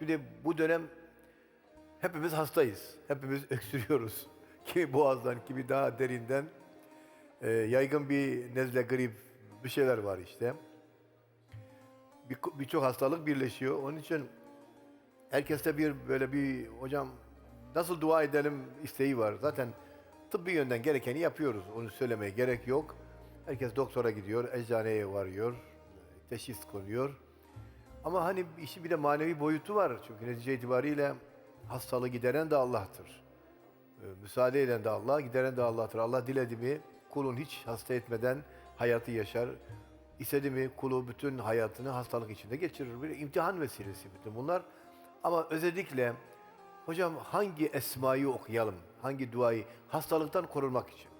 Şimdi bu dönem hepimiz hastayız. Hepimiz öksürüyoruz. Kimi boğazdan, kimi daha derinden. Ee, yaygın bir nezle, grip bir şeyler var işte. Bir- Birçok hastalık birleşiyor. Onun için herkeste bir böyle bir hocam nasıl dua edelim isteği var. Zaten tıbbi yönden gerekeni yapıyoruz. Onu söylemeye gerek yok. Herkes doktora gidiyor, eczaneye varıyor, teşhis konuyor. Ama hani işin bir de manevi boyutu var. Çünkü netice itibariyle hastalığı gideren de Allah'tır. Ee, Müsaade eden de Allah, gideren de Allah'tır. Allah diledi mi kulun hiç hasta etmeden hayatı yaşar. İstedi mi kulu bütün hayatını hastalık içinde geçirir. Bir imtihan vesilesi bütün bunlar. Ama özellikle hocam hangi esmayı okuyalım, hangi duayı hastalıktan korunmak için?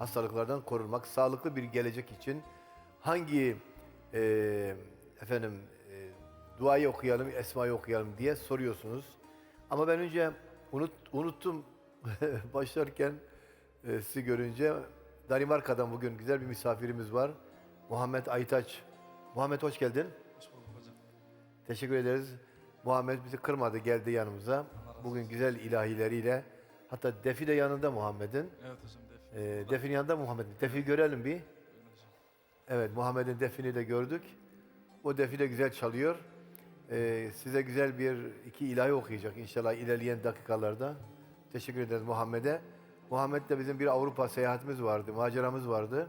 hastalıklardan korunmak, sağlıklı bir gelecek için hangi eee, efendim duayı okuyalım, esmayı okuyalım diye soruyorsunuz. Ama ben önce unut, unuttum başlarken eee, sizi görünce Danimarka'dan bugün güzel bir misafirimiz var. Muhammed Aytaç. Muhammed hoş geldin. Hoş bulduk hocam. Teşekkür ederiz. Muhammed bizi kırmadı, geldi yanımıza. Bugün güzel ilahileriyle. Hatta Defi de yanında Muhammed'in. Evet hocam def. Ee, defin yanında Muhammed. Defi görelim bir. Evet Muhammed'in defini de gördük. O defi de güzel çalıyor. Ee, size güzel bir iki ilahi okuyacak inşallah ilerleyen dakikalarda. Teşekkür ederiz Muhammed'e. Muhammed'le bizim bir Avrupa seyahatimiz vardı, maceramız vardı.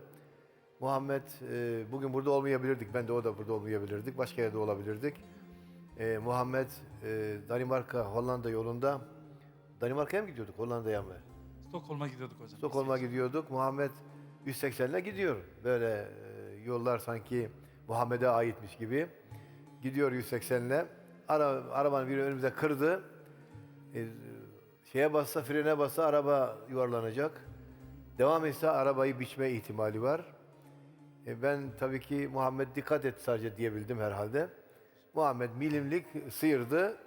Muhammed e, bugün burada olmayabilirdik. Ben de o da burada olmayabilirdik. Başka yerde olabilirdik. Ee, Muhammed e, Danimarka, Hollanda yolunda Danimarka'ya mı gidiyorduk? Hollanda'ya mı? Stockholm'a gidiyorduk hocam. Stockholm'a gidiyorduk. Muhammed 180'le gidiyor. Böyle e, yollar sanki Muhammed'e aitmiş gibi. Gidiyor 180'le. Ara, arabanın biri önümüze kırdı. E, şeye bassa, frene bassa araba yuvarlanacak. Devam etse arabayı biçme ihtimali var. E, ben tabii ki Muhammed dikkat et sadece diyebildim herhalde. Muhammed milimlik sıyırdı.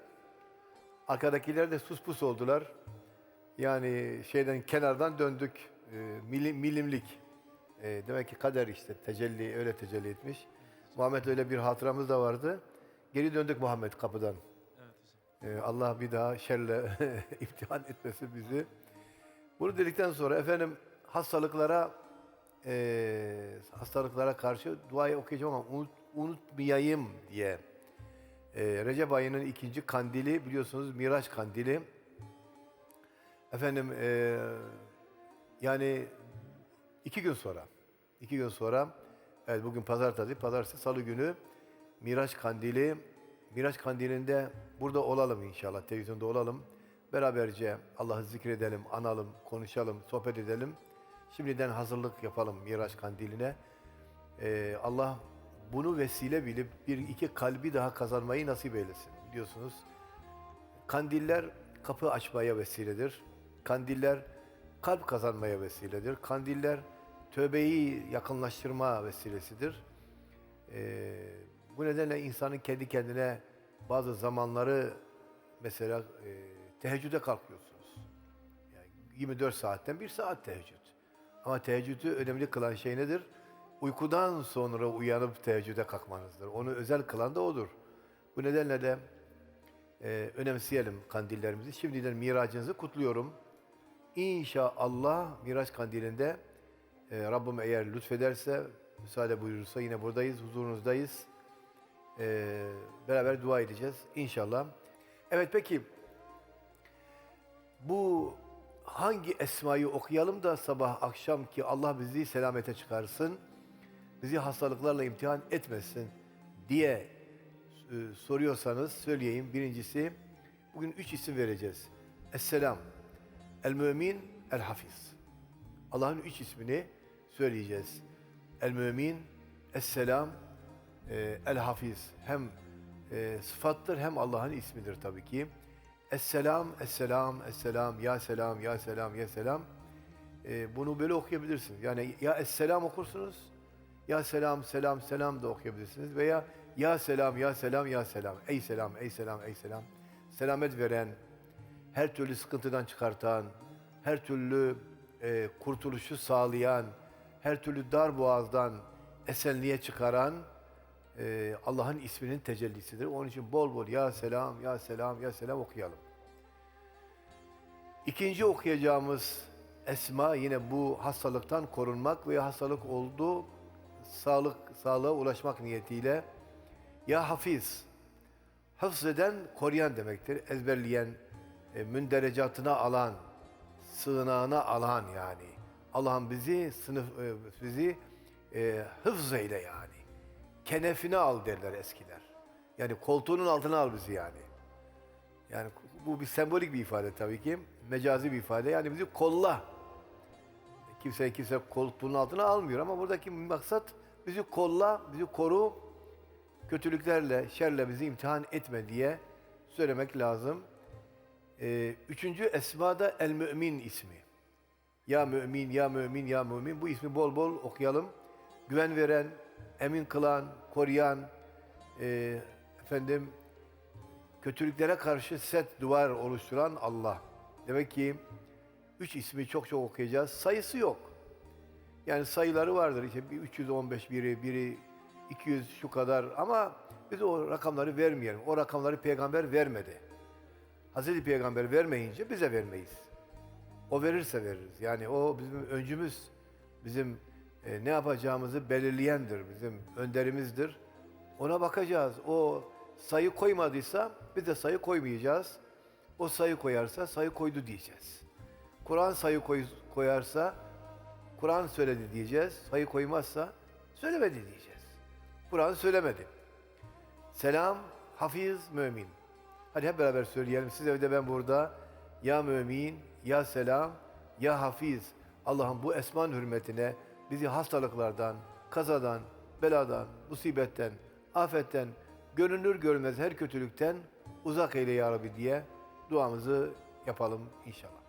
Arkadakiler de sus pus oldular. Yani şeyden kenardan döndük. E, milim, milimlik. E, demek ki kader işte tecelli öyle tecelli etmiş. Muhammed öyle bir hatıramız da vardı. Geri döndük Muhammed kapıdan. Evet hocam. E, Allah bir daha şerle imtihan etmesin bizi. Bunu dedikten sonra efendim hastalıklara e, hastalıklara karşı duayı okuyacağım ama unut, unutmayayım diye. E, Recep ayının ikinci kandili biliyorsunuz Miraç kandili. Efendim e, yani iki gün sonra, iki gün sonra, evet bugün pazartesi, pazartesi, salı günü Miraç Kandili, Miraç Kandili'nde burada olalım inşallah, televizyonda olalım. Beraberce Allah'ı zikredelim, analım, konuşalım, sohbet edelim. Şimdiden hazırlık yapalım Miraç Kandili'ne. Ee, Allah bunu vesile bilip bir iki kalbi daha kazanmayı nasip eylesin. Biliyorsunuz Kandiller kapı açmaya vesiledir. Kandiller kalp kazanmaya vesiledir. Kandiller tövbeyi yakınlaştırma vesilesidir. Ee, bu nedenle insanın kendi kendine bazı zamanları mesela e, teheccüde kalkıyorsunuz. Yani 24 saatten bir saat teheccüd. Ama teheccüdü önemli kılan şey nedir? Uykudan sonra uyanıp teheccüde kalkmanızdır. Onu özel kılan da odur. Bu nedenle de e, önemseyelim kandillerimizi. Şimdiden miracınızı kutluyorum. İnşallah Miraç kandilinde e, Rabbim eğer lütfederse, müsaade buyurursa yine buradayız, huzurunuzdayız. E, beraber dua edeceğiz inşallah. Evet peki bu hangi esmayı okuyalım da sabah akşam ki Allah bizi selamete çıkarsın, bizi hastalıklarla imtihan etmesin diye e, soruyorsanız söyleyeyim. Birincisi, bugün üç isim vereceğiz. Esselam, El-Mümin, El-Hafiz. Allah'ın üç ismini söyleyeceğiz. El-Mümin, Es-Selam, e, El-Hafiz. Hem e, sıfattır hem Allah'ın ismidir tabii ki. Es-Selam, Es-Selam, Es-Selam, Ya Selam, Ya Selam, Ya Selam. E, bunu böyle okuyabilirsiniz. Yani ya Es-Selam okursunuz, ya selam, selam, selam da okuyabilirsiniz. Veya ya selam, ya selam, ya selam. Ey selam, ey selam, ey selam. Selamet veren, her türlü sıkıntıdan çıkartan, her türlü e, kurtuluşu sağlayan, her türlü dar boğazdan esenliğe çıkaran e, Allah'ın isminin tecellisidir. Onun için bol bol ya selam, ya selam, ya selam okuyalım. İkinci okuyacağımız esma yine bu hastalıktan korunmak ve hastalık oldu sağlık sağlığa ulaşmak niyetiyle ya hafiz hafız eden koruyan demektir. Ezberleyen, e, münderecatına alan, sığınağına alan yani. Allah'ım bizi sınıf e, bizi e, hıfz eyle yani. Kenefine al derler eskiler. Yani koltuğunun altına al bizi yani. Yani bu bir sembolik bir ifade tabii ki. Mecazi bir ifade. Yani bizi kolla. Kimse kimse koltuğunun altına almıyor ama buradaki maksat bizi kolla, bizi koru. Kötülüklerle, şerle bizi imtihan etme diye söylemek lazım. Ee, üçüncü esmada el mümin ismi. Ya mümin, ya mümin, ya mümin. Bu ismi bol bol okuyalım. Güven veren, emin kılan, koruyan, e, efendim kötülüklere karşı set duvar oluşturan Allah. Demek ki üç ismi çok çok okuyacağız. Sayısı yok. Yani sayıları vardır. İşte bir 315 biri, biri 200 şu kadar ama biz o rakamları vermeyelim. O rakamları peygamber vermedi. Hazreti Peygamber vermeyince bize vermeyiz. O verirse veririz. Yani o bizim öncümüz, bizim e, ne yapacağımızı belirleyendir, bizim önderimizdir. Ona bakacağız. O sayı koymadıysa biz de sayı koymayacağız. O sayı koyarsa sayı koydu diyeceğiz. Kur'an sayı koy- koyarsa Kur'an söyledi diyeceğiz. Sayı koymazsa söylemedi diyeceğiz. Kur'an söylemedi. Selam, hafiz, mümin. Hadi hep beraber söyleyelim. Siz evde ben burada. Ya mümin, ya selam, ya hafiz. Allah'ın bu esman hürmetine bizi hastalıklardan, kazadan, beladan, musibetten, afetten, görünür görmez her kötülükten uzak eyle ya Rabbi diye duamızı yapalım inşallah.